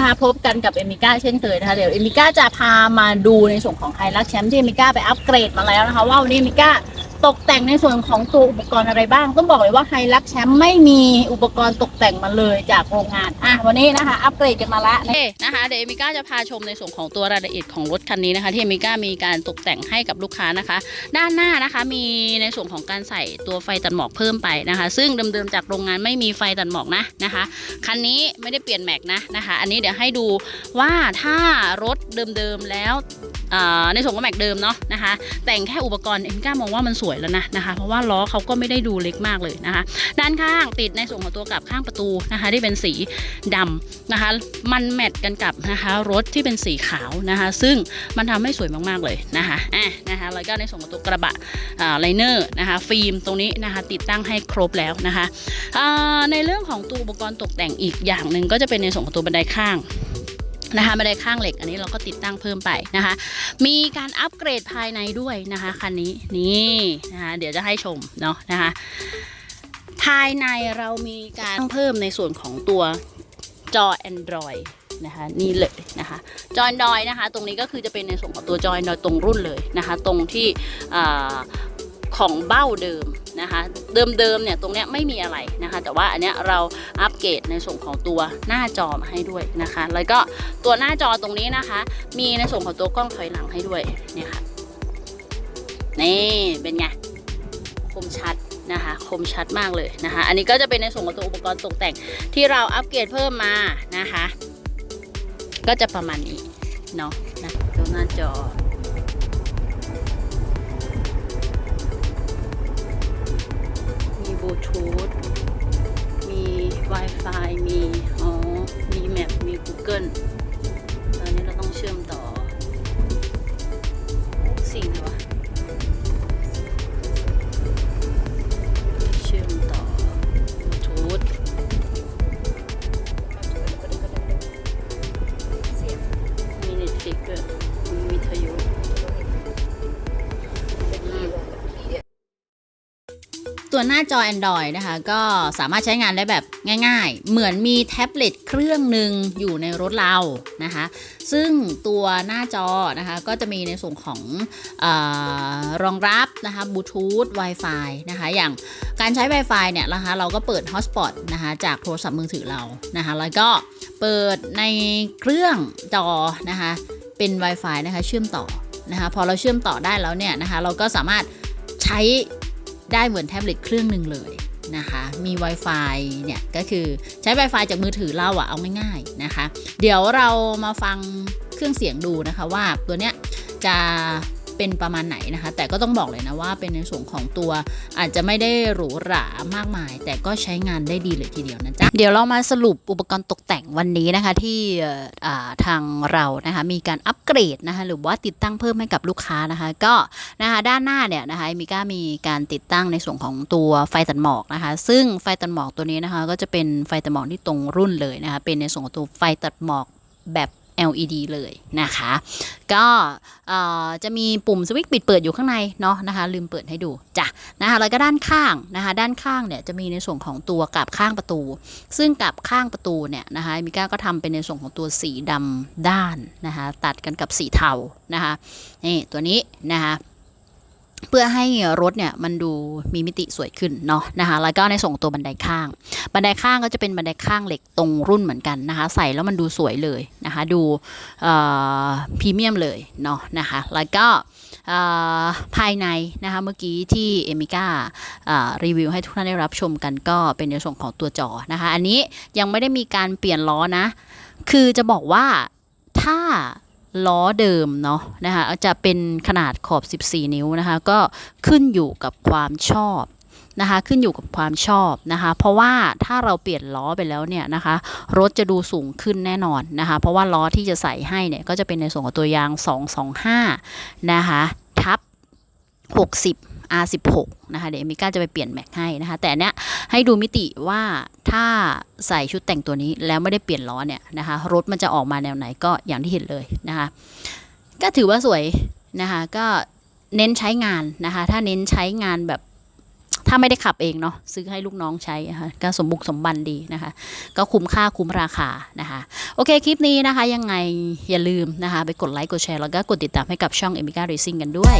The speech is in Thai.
นะคะ พบกันกับเอมิก้าเช่นเคยนะคะ เดี๋ยวเอมิก้าจะพามาดูในส่วนของไฮรักแชมป์ที่เอมิก้าไปอัปเกรดมาแล้วนะคะ ว่าวันนี้เอมิก้า ตกแต่งในส่วนของตัวอุปกรณ์อะไรบ้าง ต้องบอกเลยว่าไฮรักแชมป์ไม่มีอุปกรณ์ตกแต่งมาเลยจากโรงงาน อะวันนี้นะคะ อัปเกรดกันมาละโอเนะคะเดี๋ยวเอมิก้าจะพาชมในส่วนของตัวรายละเอียดของรถคันนี้นะคะ ที่เอมิก้ามีการตกแต่งให้กับลูกค้านะคะ ด้านหน้านะคะมีในส่วนของการใส่ตัวไฟตัดหมอกเพิ่มไปนะคะ ซึ่งเดิมๆจากโรงงานไม่มีไฟตัดหมอกนะนะคะคันนี้ไม่ได้เปลี่ยนแม็กนะนะคะ อันนี้เดี๋ยวให้ดูว่าถ้ารถเดิมๆแล้วในส่วนของแม็กเดิมเนาะนะคะ แต่งแค่อุปกรณ์เอ็มก้ามองว่ามันสวยแล้วนะนะคะ เพราะว่าล้อเขาก็ไม่ได้ดูเล็กมากเลยนะคะ ด้านข้างติดในส่วนของตัวกับข้างประตูนะคะ ที่เป็นสีดำนะคะ มันแมทกันกับนะคะรถที่เป็นสีขาวนะคะ ซึ่งมันทำให้สวยมากๆเลยนะคะอะนะคะแล้วก็ในส่วนของตัวกระบะไลเนอร์นะคะ ฟิล์มตรงนี้นะคะ ติดตั้งให้ครบแล้วนะคะในเรื่องของตัวอุปกรณ์ตกแต่งอีกอย่างหนึ่งก็จะเป็นในส่วนของตัวบันไดข้าง นะคะบันไดข้างเหล็กอันนี้เราก็ติดตั้งเพิ่มไปนะคะ มีการอัปเกรดภายในด้วยนะคะคันนี้นี่นะคะเดี๋ยวจะให้ชมเนาะนะคะ ภายในเรามีการเพิ่มในส่วนของตัวจอ Android นะคะนี่เลยนะคะจอ Android นะคะ ตรงนี้ก็คือจะเป็นในส่วนของตัวจอ Android ตรงรุ่นเลยนะคะ ตรงที่ ของเบ้าเดิมนะคะเดิมๆเนี่ยตรงเนี้ยไม่มีอะไรนะคะ แต่ว่าอันเนี้ยเราอัปเกรดในส่วนของตัวหน้าจอมาให้ด้วยนะคะ แล้วก็ตัวหน้าจอตรงนี้นะคะ มีในส่วนของตัวกล้องถอยหลังให้ด้วยเนี่ยค่ะนี่เป็นไงคมชัดนะคะคมชัดมากเลยนะคะ อันนี้ก็จะเป็นในส่วนของตัวอุปกรณ์ตกแต่งที่เราอัปเกรดเพิ่มมานะคะ ก็จะประมาณนี้เนาะนะตัวหน้าจอ บลูทูธมี Wi-Fi มี ตัวหน้าจอ Android นะคะ ก็สามารถใช้งานได้แบบง่าย ๆ เหมือนมีแท็บเล็ตเครื่องหนึ่งอยู่ในรถเรานะคะ ซึ่งตัวหน้าจอนะคะ ก็จะมีในส่วนของออรองรับนะคะบลูทูธ Wi-Fi นะคะ อย่างการใช้ Wi-Fi เนี่ยนะคะเราก็เปิด Hotspot นะคะจากโทรศัพท์มือถือเรานะคะ แล้วก็เปิดในเครื่องจอนะคะเป็น Wi-Fi นะคะเชื่อมต่อนะคะพอเราเชื่อมต่อได้แล้วเนี่ยนะคะเราก็สามารถใช้ ได้เหมือนแท็บเล็ตเครื่องหนึ่งเลยนะคะ มี Wi-Fi เนี่ยก็คือใช้ Wi-Fi จากมือถือเราอะเอาง่ายๆนะคะ เดี๋ยวเรามาฟังเครื่องเสียงดูนะคะว่าตัวเนี้ยจะ เป็นประมาณไหนนะคะ แต่ก็ต้องบอกเลยนะว่าเป็นในส่วนของตัวอาจจะไม่ได้หรูหรามากมาย แต่ก็ใช้งานได้ดีเลยทีเดียวนะจ๊ะ เดี๋ยวเรามาสรุปอุปกรณ์ตกแต่งวันนี้นะคะที่ทางเรานะคะมีการอัปเกรดนะคะหรือว่าติดตั้งเพิ่มให้กับลูกค้านะคะ ก็นะคะด้านหน้าเนี่ยนะคะมิก้ามีการติดตั้งในส่วนของตัวไฟตัดหมอกนะคะ ซึ่งไฟตัดหมอกตัวนี้นะคะ ก็จะเป็นไฟตัดหมอกที่ตรงรุ่นเลยนะคะ เป็นในส่วนของตัวไฟตัดหมอกแบบ LED เลยนะคะ ก็จะมีปุ่มสวิตช์ปิดเปิดอยู่ข้างในเนาะนะคะ ลืมเปิดให้ดูจ้ะนะคะแล้วก็ด้านข้างนะคะ ด้านข้างเนี่ยจะมีในส่วนของตัวกับข้างประตู ซึ่งกับข้างประตูเนี่ยนะคะมิก้าก็ทำเป็นในส่วนของตัวสีดำด้านนะคะ ตัดกันกับสีเทานะคะนี่ตัวนี้นะคะ เพื่อให้รถเนี่ยมันดูมีมิติสวยขึ้นเนาะนะคะแล้วก็ในส่งตัวบันไดข้าง บันไดข้างก็จะเป็นบันไดข้างเหล็กตรงรุ่นเหมือนกันนะคะ ใส่แล้วมันดูสวยเลยนะคะ ดูพรีเมียมเลยเนาะนะคะ แล้วก็ภายในนะคะเมื่อกี้ที่เอมิก้ารีวิวให้ทุกท่านได้รับชมกันก็เป็นในส่วนของตัวจอนะคะ อันนี้ยังไม่ได้มีการเปลี่ยนล้อนะ คือจะบอกว่าถ้า ล้อเดิมเนาะนะคะจะเป็นขนาดขอบ 14 นิ้วนะคะ ก็ขึ้นอยู่กับความชอบนะคะ ขึ้นอยู่กับความชอบนะคะ เพราะว่าถ้าเราเปลี่ยนล้อไปแล้วเนี่ยนะคะ รถจะดูสูงขึ้นแน่นอนนะคะ เพราะว่าล้อที่จะใส่ให้เนี่ย ก็จะเป็นในส่วนของตัวยาง 225 นะคะ ทับ 60 R16 นะคะเดี๋ยวมิก้าจะไปเปลี่ยนแม็กให้นะคะ แต่เนี้ยให้ดูมิติว่าถ้าใส่ชุดแต่งตัวนี้แล้วไม่ได้เปลี่ยนล้อเนี่ยนะคะรถมันจะออกมาแนวไหนก็อย่างที่เห็นเลยนะคะ ก็ถือว่าสวยนะคะก็เน้นใช้งานนะคะ ถ้าเน้นใช้งานแบบถ้าไม่ได้ขับเองเนาะซื้อให้ลูกน้องใช้นะคะก็สมบุกสมบันดีนะคะ ก็คุ้มค่าคุ้มราคานะคะ โอเคคลิปนี้นะคะ ยังไงอย่าลืมนะคะ ไปกดไลค์กดแชร์แล้วก็กดติดตามให้กับช่อง e m i c a Racing กันด้วย